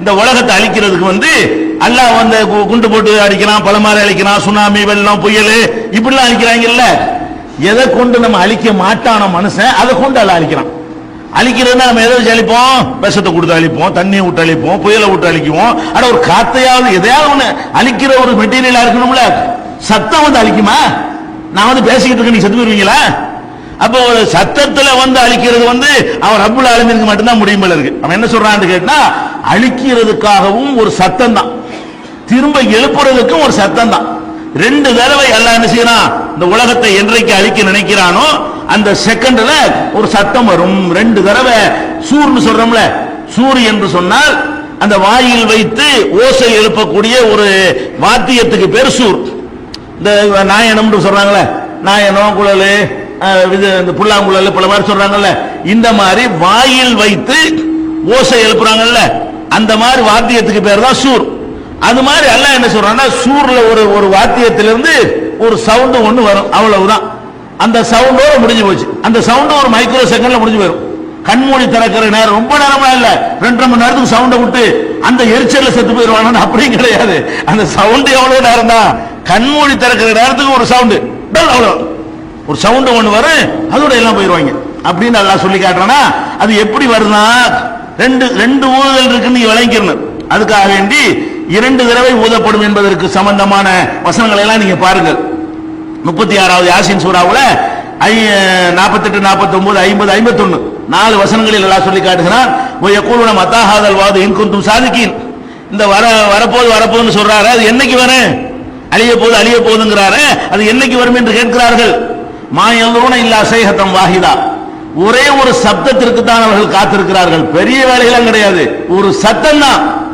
இந்த உலகத்தை அழிக்கிறதுக்கு வந்து அல்லாஹ் வந்து கு- குண்டு போட்டு அடிக்கிறான் பலமாரி அழிக்கிறான் சுனாமி வெள்ளம் புயல் இப்படிலாம் அழிக்கிறாங்கல்ல எதை கொண்டு நம்ம அழிக்க மாட்டான மனுஷன் அதை கொண்டு அல்ல அழிக்கிறான். அழிக்கிறதுனா நம்ம எதை வச்சு அழிப்போம்? விஷத்தை கொடுத்து அழிப்போம் தண்ணியை விட்டு அழிப்போம் புயலை விட்டு அழிக்குவோம். ஆனா ஒரு காத்தையாவது எதையாவது ஒண்ணு அழிக்கிற ஒரு மெட்டீரியலா இருக்கணும்ல. சத்தம் வந்து அழிக்குமா? நான் வந்து பேசிக்கிட்டு இருக்கேன் நீங்க செத்து போயிருவீங்களா? அப்போ ஒரு சத்தத்துல வந்து அழிக்கிறது வந்து அவன் ரப்புல் ஆலமீனுக்கு மட்டும்தான் முடியும் போல இருக்கு. அவன் என்ன சொல்றான்னு கேட்டா அழிக்கிறதுக்காகவும் ஒரு சத்தம் தான் திரும்ப எழுப்புறதுக்கும் ஒரு சத்தம் தான் ரெண்டு தடவை எல்லாம் என்ன செய்யறான்? இந்த உலகத்தை என்றைக்கு அழிக்க நினைக்கிறானோ அந்த செகண்ட்ல ஒரு சத்தம் வரும். ரெண்டு தடவை சூர்னு சொல்றோம்ல சூர் என்று சொன்னால் அந்த வாயில் வைத்து ஓசை எழுப்பக்கூடிய ஒரு வாத்தியத்துக்கு பேர் சூர். இந்த நாயனம்னு சொல்றாங்களே நாயனம் குழல் இது இந்த புல்லாங்குழல் பல மாதிரி சொல்றாங்கல்ல. இந்த மாதிரி வாயில் வைத்து ஓசை எழுப்புறாங்கல்ல. அந்த மாதிரி வாத்தியத்துக்கு பேர் தான் சூர். அது மாதிரி எல்லாம் என்ன சொல்றான்னா சூர்ல ஒரு ஒரு வாத்தியத்திலிருந்து ஒரு சவுண்ட் ஒண்ணு வரும். அவ்வளவுதான். அந்த சவுண்டோட முடிஞ்சு போச்சு. அந்த சவுண்ட் ஒரு மைக்ரோ செகண்ட்ல முடிஞ்சு போயிடும் கண்மூடி திறக்கிற நேரம் ரொம்ப நேரமா இல்ல. ரெண்டரை மணி நேரத்துக்கு சவுண்ட விட்டு அந்த எரிச்சல்ல செத்து போயிருவானு அப்படி கிடையாது. அந்த சவுண்ட் எவ்வளவு நேரம் தான் கண்மூடி திறக்கிற நேரத்துக்கு ஒரு சவுண்டு அவ்வளவு. ஒரு சவுண்ட் ஒன்று வரும் அதோட எல்லாம் போயிடுவாங்க. அப்படின்னு அதெல்லாம் சொல்லி காட்டுறேன்னா அது எப்படி வருதுன்னா ரெண்டு ரெண்டு ஊழல் இருக்குன்னு நீங்க விளங்கிக்கணும் அதுக்காக வேண்டி இரண்டு தடவை ஊதப்படும் என்பதற்கு சம்பந்தமான வசனங்களை எல்லாம் நீங்க பாருங்கள். முப்பத்தி ஆறாவது யாசின் சூறாவில் நாற்பத்தெட்டு நாற்பத்தெட்டு நாற்பத்தொன்பது ஐம்பது ஐம்பத்தொன்னு. நாலு வசனங்களில் எல்லாம் சொல்லி காட்டுகிறான் கூறுன மத்தாகாதல் வாது இன்குந்தும் சாதிக்கின் இந்த வர வரப்போது வரப்போதுன்னு சொல்றாரு அது என்னைக்கு வரேன் அழிய போது அழிய போதுங்கிறாரு அது என்னைக்கு வரும் என்று கேட்கிறார்கள். மாயந்தூன இல்லா சேகத்தம் வாஹிதா. ஒரே ஒரு சப்தத்திற்கு தான் அவர்கள் காத்திருக்கிறார்கள். பெரிய வேலையெல்லாம் கிடையாது. ஒரு சத்தம் தான்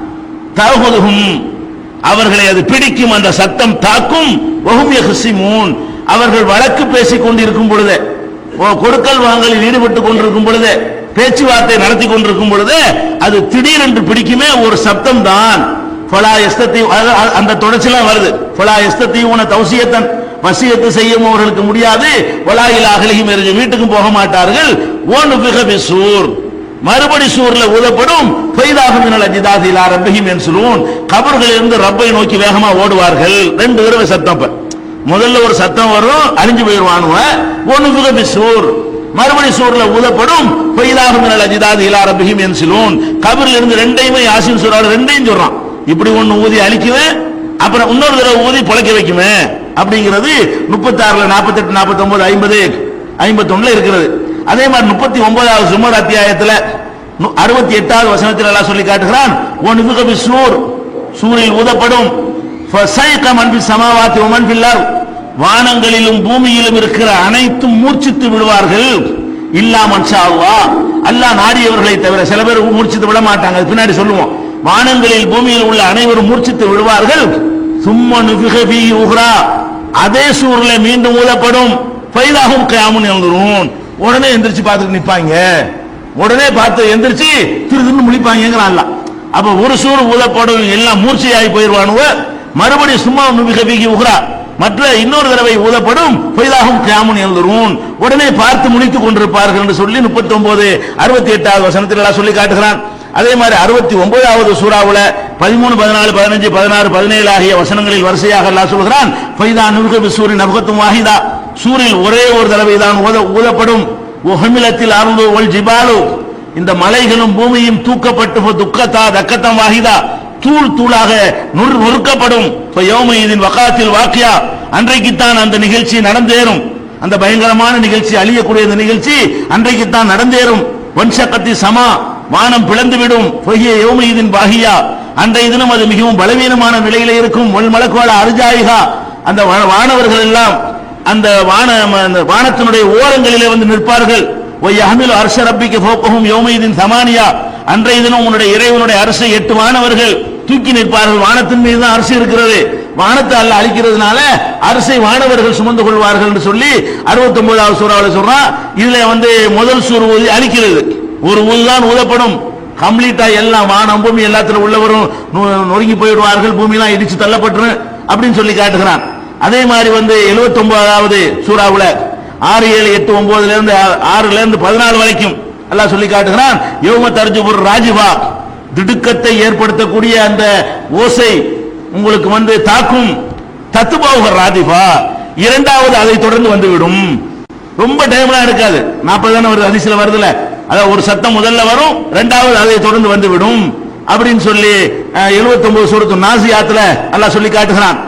தகுதுகும் அவர்களை அது பிடிக்கும் அந்த சத்தம் தாக்கும். வஹும் அவர்கள் வழக்கு பேசிக் கொண்டிருக்கும் பொழுது ஓ, கொடுக்கல் வாங்கலில் ஈடுபட்டுக் கொண்டிருக்கும் பொழுது பேச்சுவார்த்தை நடத்தி கொண்டிருக்கும் பொழுது அது திடீரென்று பிடிக்குமே ஒரு சப்தம் தான் ஃபலா எஸ்தத்தி அது- அந்த தொடர்ச்சிலாம் வருது. ஃபலா எஸ்தத்தி உன தௌசியத்தன். வசியத்து செய்யும் அவர்களுக்கு முடியாது. வலாயில் அகலையும் எரிஞ்சு வீட்டுக்கும் போக மாட்டார்கள். ஓனு பிக சூர் மறுபடி சூர்ல ஊதப்படும். பெய்தாகும் மினல் அஜிதாதி இலா என் என்சுலூன் கபர்களில் இருந்து ரப்பை நோக்கி வேகமா ஓடுவார்கள். ரெண்டு தடவை சத்தம் முதல்ல ஒரு சத்தம் வரும் அழிஞ்சு போயிடுவானுவ. ஒன்னு புகபி சூர் மறுபடி சூர்ல ஊதப்படும். பெய்தாகும் மினல் அஜிதாதி இலா ரப்பிஹிம் என்சுலூன் கபரில் இருந்து ரெண்டையுமே யாசின் சொல்றாரு ரெண்டையும் சொல்றான். இப்படி ஒன்னு ஊதி அழிக்குவேன் அப்புறம் இன்னொரு தடவை ஊதி பொழைக்க வைக்குமே அப்படிங்கிறது முப்பத்தி ஆறுல நாற்பத்தி எட்டு நாற்பத்தி ஒன்பது ஐம்பது ஐம்பத்தி ஒண்ணுல இருக்கிறது. அதே மாதிரி முப்பத்தி ஒன்பதாவது சுமர் அத்தியாயத்துல நு- அறுபத்தி எட்டாவது வசனத்தில் எல்லாம் சொல்லி காட்டுகிறான் ஒன் இதுகபி சூர் சூரில் ஊதப்படும் சமாவாத்தி வ பில்லார் வானங்களிலும் பூமியிலும் இருக்கிற அனைத்தும் மூர்ச்சித்து விடுவார்கள் இல்லா மன்ஷா அல்லாஹ் அல்லாஹ் நாடியவர்களை தவிர சில பேர் மூர்ச்சித்து விட மாட்டாங்க பின்னாடி சொல்லுவோம். வானங்களில் பூமியில் உள்ள அனைவரும் மூர்ச்சித்து விடுவார்கள் சும்மா நுபிகபி உஹ்ரா. அதே சூர்ல மீண்டும் ஊதப்படும் பைதாகும் கியாமுன் எழுந்துரும். உடனே எந்திரிச்சு பார்த்துட்டு நிப்பாங்க. உடனே பார்த்து எந்திரிச்சு திரு திருன்னு முழிப்பாங்கிறான் அப்ப ஒரு சூடு ஊதப்படும் எல்லாம் மூர்ச்சையாகி போயிடுவானுவ. மறுபடியும் சும்மா நுபிகபிக்கு உகரா மற்ற இன்னொரு தடவை ஊதப்படும் பொய்தாகும் கியாமுன் எழுந்துரும். உடனே பார்த்து முடித்துக் கொண்டிருப்பார்கள் என்று சொல்லி முப்பத்தி ஒன்பது அறுபத்தி எட்டாவது வசனத்தில் எல்லாம் சொல்லி காட்டுகிறான். அதே மாதிரி அறுபத்தி ஒன்பதாவது சூறாவில் பதிமூணு பதினாலு பதினஞ்சு பதினாறு பதினேழு ஆகிய வசனங்களில் வரிசையாக எல்லாம் சொல்கிறான் ஃபைதா நுகுபி சூரியன் நபகத்தும் வாகிதா சூரில் ஒரே ஒரு தடவை தான் ஊதப்படும். ஒஹமிலத்தில் அருள் ஒல் ஜிபாலு. இந்த மலைகளும் பூமியும் தூக்கப்பட்டு துக்கத்தா தக்கத்தம் வாகிதா தூள் தூளாக நொறுக்கப்படும். ஃப வக்காத்தில் வகாத்தில் வாக்கியா. அன்றைக்குத்தான் அந்த நிகழ்ச்சி நடந்தேறும். அந்த பயங்கரமான நிகழ்ச்சி அழியக்கூடிய இந்த நிகழ்ச்சி அன்றைக்குத்தான் நடந்தேறும். வன்சக்கத்தி சமா. வானம் பிளந்துவிடும் பொய்ய யோமீதின் பாகியா. அன்றைய தினம் அது மிகவும் பலவீனமான நிலையில இருக்கும். ஒன் மலக்குவால அருஜாயிகா. அந்த வானவர்கள் எல்லாம் அந்த வான அந்த வானத்தினுடைய ஓரங்களிலே வந்து நிற்பார்கள். ஒய் அஹமில் அரச ரப்பிக்கு போப்பகும் யோமீதின் சமானியா. அன்றைய தினம் உன்னுடைய இறைவனுடைய அரசை எட்டு வானவர்கள் தூக்கி நிற்பார்கள். வானத்தின் மீது தான் அரசு இருக்கிறது. வானத்தை அல்ல அழிக்கிறதுனால அரசை வானவர்கள் சுமந்து கொள்வார்கள் என்று சொல்லி அறுபத்தி ஒன்பதாவது சூறாவில் சொல்றான். இதுல வந்து முதல் சூர் அழிக்கிறது. ஒரு தான் ஊதப்படும். கம்ப்ளீட்டா எல்லாம் வானம் பூமி எல்லாத்துல உள்ளவரும் நொ- நொறுங்கி போயிடுவார்கள் பூமிலாம் இடிச்சு தள்ளப்பட்டுரும் அப்படின்னு சொல்லி காட்டுகிறான். அதே மாதிரி வந்து 79 ஒன்பதாவது சூறாவுல ஆறு ஏழு எட்டு ஒன்பதுல இருந்து ஆறுல இருந்து பதினாலு வரைக்கும் எல்லாம் சொல்லி காட்டுகிறான் யோம தர்ஜுபுர் ராஜிவா திடுக்கத்தை ஏற்படுத்தக்கூடிய அந்த ஓசை உங்களுக்கு வந்து தாக்கும். தத்துபாவுக ராதிபா இரண்டாவது அதை தொடர்ந்து வந்துவிடும். ரொம்ப டைம்லாம் இருக்காது நாற்பது தானே வருது அதிசல வருதுல. அதாவது ஒரு சத்தம் முதல்ல வரும் ரெண்டாவது அதை தொடர்ந்து வந்துவிடும். அப்படின்னு சொல்லி எழுபத்தி ஒன்பது சூரத்து நாசியாத்துல அல்லா சொல்லி காட்டுகிறான்.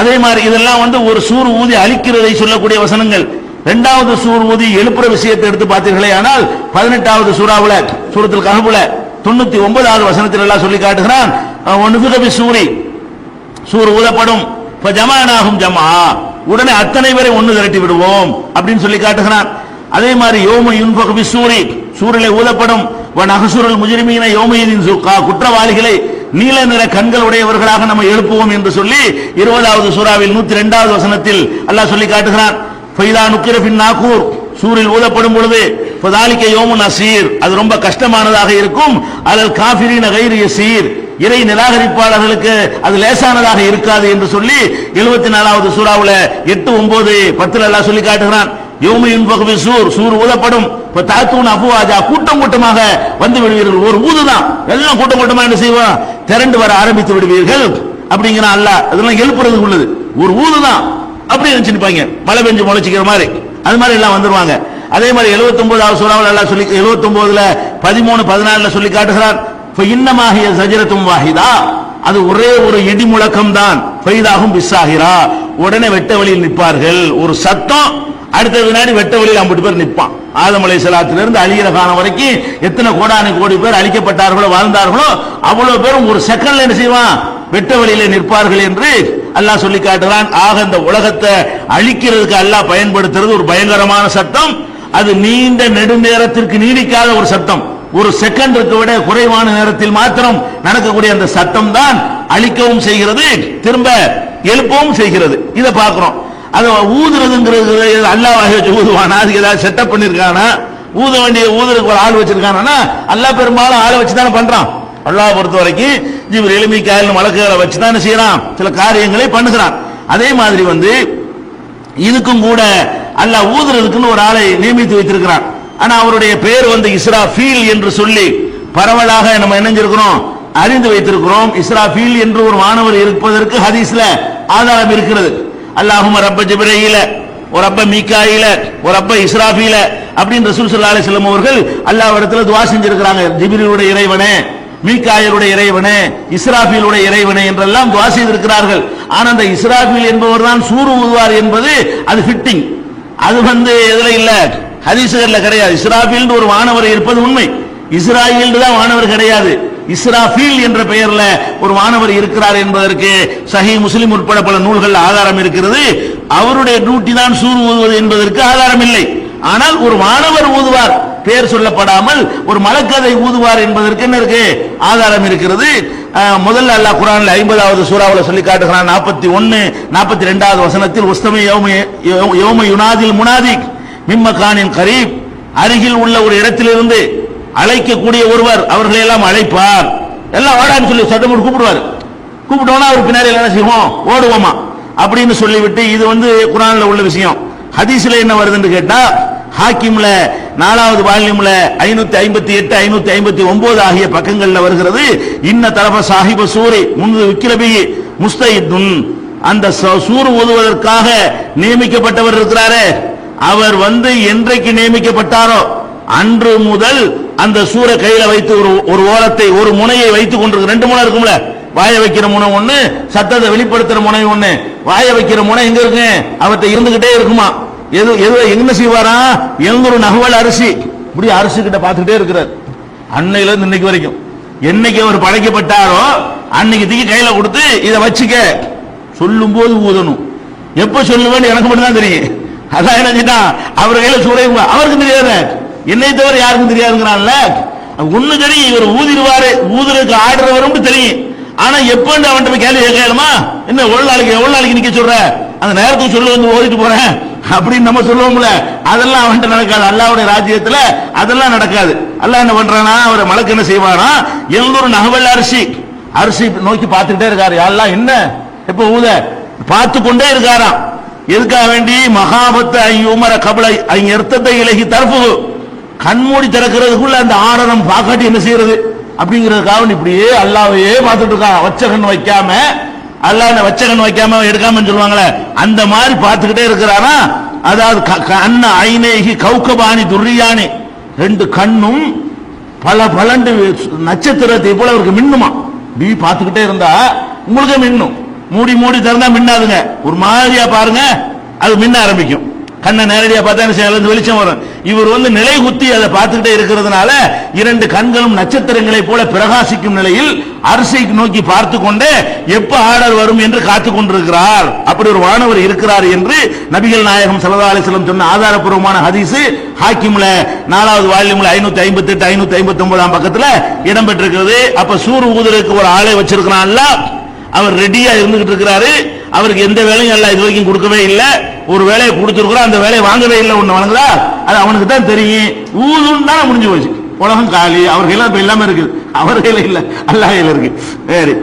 அதே மாதிரி இதெல்லாம் வந்து ஒரு சூர் ஊதி அழிக்கிறதை சொல்லக்கூடிய வசனங்கள். இரண்டாவது சூர் ஊதி எழுப்புற விஷயத்தை எடுத்து பார்த்தீர்களே ஆனால் பதினெட்டாவது சூறாவுல சூரத்தில் கஹபுல தொண்ணூத்தி ஒன்பதாவது வசனத்தில் எல்லாம் சொல்லி காட்டுகிறான் ஒன்று சூரி சூர் ஊதப்படும். இப்ப ஜமானாகும் ஜமா உடனே அத்தனை பேரை ஒன்று திரட்டி விடுவோம் அப்படின்னு சொல்லி காட்டுகிறான். அதே மாதிரி யோம யுன்பகு சூரி சூரிலே ஊதப்படும். வன் முஜிரிமீன யோமயினின் சுக்கா. குற்றவாளிகளை நீல நிற கண்கள் உடையவர்களாக நம்ம எழுப்புவோம் என்று சொல்லி இருபதாவது சூறாவில் நூத்தி ரெண்டாவது வசனத்தில் அல்லாஹ் சொல்லி காட்டுகிறான். ஃபைதா நுக்கிரபின் நாகூர். சூரில் ஊதப்படும் பொழுது பதாலிக்க யோமு அசீர். அது ரொம்ப கஷ்டமானதாக இருக்கும். அதில் காபிரின கைர் சீர் இறை நிராகரிப்பாளர்களுக்கு அது லேசானதாக இருக்காது என்று சொல்லி எழுபத்தி நாலாவது சூறாவில் எட்டு ஒன்பது பத்துல எல்லாம் சொல்லி காட்டுகிறான். யோமையின் பகுதி சூர். சூர் ஊதப்படும். தாத்தூன் அபுவாஜா கூட்டம் கூட்டமாக வந்து விடுவீர்கள். ஒரு ஊதுதான். எல்லாம் கூட்டம் கூட்டமா என்ன செய்வோம் திரண்டு வர ஆரம்பித்து விடுவீர்கள். அப்படிங்கிறான் அல்ல அதெல்லாம் எழுப்புறதுக்கு உள்ளது. ஒரு ஊதுதான். அப்படி நினைச்சிருப்பாங்க மழை பெஞ்சு முளைச்சிக்கிற மாதிரி. அது மாதிரி எல்லாம் வந்துருவாங்க. அதே மாதிரி எழுபத்தி ஒன்பதாவது சூறாவில் எல்லாம் சொல்லி எழுபத்தி ஒன்பதுல பதிமூணு பதினாலுல சொல்லி காட்டுகிறார். இன்னமாகிய சஜரத்தும் வாஹிதா. அது ஒரே ஒரு இடி முழக்கம் தான் ஃபைதாகும் பிஸ்ஸாகிறா உடனே வெட்ட வழியில் நிற்பார்கள். ஒரு சத்தம். அடுத்த வினாடி வெட்ட வழியில் ஐம்பது பேர் நிற்பான். ஆதம் அலை சலாத்திலிருந்து அழிகிற காலம் வரைக்கும் எத்தனை கோடானு கோடி பேர் அழிக்கப்பட்டார்களோ வாழ்ந்தார்களோ அவ்வளவு பேரும் ஒரு செகண்ட்ல என்ன செய்வான்? வெட்ட வழியில நிற்பார்கள் என்று அல்லாஹ் சொல்லி காட்டுறான் ஆக இந்த உலகத்தை அழிக்கிறதுக்கு அல்லாஹ் பயன்படுத்துறது ஒரு பயங்கரமான சத்தம் அது நீண்ட நெடுநேரத்திற்கு நீடிக்காத ஒரு சத்தம் ஒரு செகண்டுக்கு விட குறைவான நேரத்தில் மாத்திரம் நடக்கக்கூடிய அந்த சத்தம் தான் அழிக்கவும் செய்கிறது திரும்ப எழுப்பவும் செய்கிறது. இதை பார்க்கிறோம். அது ஊதுறதுங்கிறது அல்லாஹ் வச்சு ஊதுவானா? அதுக்கு ஏதாவது செட்டப் பண்ணிருக்கானா? ஊத வேண்டிய ஊதுறதுக்கு ஒரு ஆள் வச்சிருக்கானா? அல்லாஹ் பெரும்பாலும் ஆளை வச்சு தானே பண்றான். அல்லாஹ் பொறுத்த வரைக்கும் ஜிபர் எளிமை காயில் வழக்குகளை வச்சு தானே செய்யறான். சில காரியங்களை பண்ணுகிறான். அதே மாதிரி வந்து இதுக்கும் கூட அல்லாஹ் ஊதுறதுக்குன்னு ஒரு ஆளை நியமித்து வைத்திருக்கிறான். ஆனா அவருடைய பெயர் வந்து இஸ்ராஃபீல் என்று சொல்லி பரவலாக நம்ம இணைஞ்சிருக்கிறோம் அறிந்து வைத்திருக்கிறோம். இஸ்ராஃபீல் என்று ஒரு மாணவர் இருப்பதற்கு ஹதீஸ்ல ஆதாரம் இருக்கிறது. அல்லாஹும் ரப்ப ஜிப்ரீல ஒரு அப்ப மீக்காயில ஒரு அப்ப இஸ்ராஃபீல அப்படின்னு ரசூல் சல்லா அலைஹி அவர்கள் அல்லாஹ் இடத்துல துவா செஞ்சிருக்கிறாங்க. ஜிபிரியுடைய இறைவனே மீக்காயலுடைய இறைவனே இஸ்ராஃபீலுடைய இறைவனே என்றெல்லாம் துவா செய்திருக்கிறார்கள். ஆனா அந்த இஸ்ராஃபில் என்பவர் தான் சூறு ஊதுவார் என்பது அது ஃபிட்டிங் அது வந்து எதுல இல்ல? ஹதீசுகள்ல கிடையாது. இஸ்ராஃபீல் ஒரு மாணவர் இருப்பது உண்மை. இஸ்ராயில் தான் மாணவர் கிடையாது. இஸ்ராஃபீல் என்ற பெயர்ல ஒரு மாணவர் இருக்கிறார் என்பதற்கு சஹி முஸ்லிம் உட்பட பல நூல்கள் ஆதாரம் இருக்கிறது. அவருடைய டியூட்டி தான் சூறு ஊதுவது என்பதற்கு ஆதாரம் இல்லை. ஆனால் ஒரு மாணவர் ஊதுவார் பெயர் சொல்லப்படாமல் ஒரு மலக்கதை ஊதுவார் என்பதற்கு என்ன இருக்கு? ஆதாரம் இருக்கிறது. முதல்ல அல்லாஹ் குரான்ல ஐம்பதாவது சூறாவில் சொல்லி காட்டுகிறான் நாற்பத்தி ஒன்னு நாற்பத்தி ரெண்டாவது வசனத்தில் உஸ்தமை யோம யுனாதில் முனாதி மிம்மகானின் கரீப். அருகில் உள்ள ஒரு இடத்திலிருந்து அழைக்கக்கூடிய ஒருவர் அவர்களை எல்லாம் அழைப்பார். எல்லாம் வாடான்னு சொல்லி சத்தம் போட்டு கூப்பிடுவார். கூப்பிட்டோம்னா அவர் பின்னாடி என்ன செய்வோம்? ஓடுவோமா? அப்படின்னு சொல்லிவிட்டு இது வந்து குரான்ல உள்ள விஷயம். ஹதீஸ்ல என்ன வருதுன்னு கேட்டா ஹாக்கிம்ல நாலாவது வால்யூம்ல ஐநூத்தி ஐம்பத்தி எட்டு ஐநூத்தி ஐம்பத்தி ஒன்பது ஆகிய பக்கங்கள்ல வருகிறது. இன்ன தரப சாஹிப சூரி முன்பு விக்கிரபி முஸ்தயித்துன். அந்த ச- சூறு ஓதுவதற்காக நியமிக்கப்பட்டவர் இருக்கிறாரே. அவர் வந்து என்றைக்கு நியமிக்கப்பட்டாரோ? அன்று முதல் அந்த சூரை கையில வைத்து ஒரு ஒரு ஓரத்தை ஒரு முனையை வைத்துக் கொண்டிருக்கு ரெண்டு முனை இருக்கும்ல? வாய வைக்கிற முனை ஒண்ணு சத்தத்தை வெளிப்படுத்துற முனை ஒண்ணு. வாய வைக்கிற முனை எங்க இருக்கு? அவர்கிட்ட இருந்துகிட்டே இருக்குமா? எது எது என்ன செய்வாரா? எங்கொரு நகவல் அரிசி. இப்படி அரிசி கிட்ட பார்த்துக்கிட்டே இருக்கிறார். அன்னையில இருந்து இன்னைக்கு வரைக்கும். என்னைக்கு அவர் படைக்கப்பட்டாரோ அன்னைக்கு தூக்கி கையில கொடுத்து இதை வச்சுக்க. சொல்லும் போது ஊதணும். எப்ப சொல்லுவேன்னு எனக்கு மட்டும் தான் தெரியும். அதான் என்ன அவர் கையில சூறையுங்க அவருக்கு தெரியாத. என்னை தவிர யாருக்கும் தெரியாதுங்கிறான்ல? ஒண்ணு தெரியும் இவர் ஊதிடுவாரு ஊதுறதுக்கு ஆடுறவரும் தெரியும். ஆனா எப்ப அவன்கிட்ட போய் கேள்வி கேட்கலாமா என்ன எவ்வளவு நாளைக்கு எவ்வளவு நாளைக்கு நிக்க சொல்ற? அந்த நேரத்துக்கு சொல்ல வந்து ஓடிட்டு போறேன். அப்படின்னு நம்ம சொல்லுவோம்ல. அதெல்லாம் அவன்கிட்ட நடக்காது. அல்லாவுடைய ராஜ்யத்துல அதெல்லாம் நடக்காது. அல்லாஹ் என்ன பண்றானா அவரை மலக்கு என்ன செய்வானா? எழுநூறு நகவல் அரிசி. அரிசி நோக்கி பார்த்துக்கிட்டே இருக்காரு. யாரெல்லாம்? என்ன? எப்ப ஊத? பார்த்து கொண்டே இருக்காராம். எதுக்காக வேண்டி? மகாபத்து ஐயுமர கபலை. ஐங்க எர்த்தத்தை இலகி தரப்பு கண்மூடி திறக்கிறதுக்குள்ள அந்த ஆடனம் பாக்காட்டி என்ன செய்யறது? அப்படிங்கிறதுக்காக இப்படியே அல்லாவையே பார்த்துட்டு இருக்கான். வச்ச கண் வைக்காம அல்லாஹ் வச்ச கண் வைக்காம எடுக்காமன்னு சொல்லுவாங்களே அந்த மாதிரி பார்த்துக்கிட்டே இருக்கிறானா? அதாவது க- ஐநேகி கௌகபாணி துர்ரியானி ரெண்டு கண்ணும் பல பலண்டு நட்சத்திரத்தை போல அவருக்கு மின்னுமா? இப்படி பார்த்துக்கிட்டே இருந்தா உங்களுக்கு மின்னும். மூடி மூடி திறந்தா மின்னாதுங்க. ஒரு மாதிரியா பாருங்க அது மின்ன ஆரம்பிக்கும். கண்ணை நேரடியா பார்த்தா என்ன வெளிச்சம் வரும். இவர் வந்து நிலை குத்தி அதை பார்த்துக்கிட்டே இருக்கிறதுனால இரண்டு கண்களும் நட்சத்திரங்களை போல பிரகாசிக்கும் நிலையில் அரிசை நோக்கி பார்த்து கொண்டே எப்ப ஆர்டர் வரும் என்று காத்து கொண்டிருக்கிறார். அப்படி ஒரு வானவர் இருக்கிறார் என்று நபிகள் நாயகம் ஸல்லல்லாஹு அலிஸ்லம் சொன்ன ஆதாரப்பூர்வமான ஹதீஸ் ஹாக்கிம்ல நாலாவது வால்யூம்ல ஐநூத்தி ஐம்பத்தி எட்டு ஐநூத்தி ஐம்பத்தி ஒன்பதாம் பக்கத்துல இடம்பெற்றிருக்கிறது. அப்ப சூர் ஊதுறதுக்கு ஒரு ஆளை வச்சிருக்கிறான்ல. அவர் ரெடியா இருந்துகிட்டு இருக்கிறாரு. அவருக்கு எந்த வேலையும் எல்லாம் இது வரைக்கும் கொடுக்கவே இல்லை. ஒரு வேலையை கொடுத்திருக்கிறோம் அந்த வேலையை வாங்கவே இல்லை ஒன்று வணங்குதா அது அவனுக்கு தான் தெரியும். ஊதுன்னு தான் முடிஞ்சு போச்சு. உலகம் காலி அவர் கையில இப்ப இல்லாமல் இருக்குது. அவர் இல்லை அல்லாஹையில் அல்லாஹ் இருக்கு. சரி.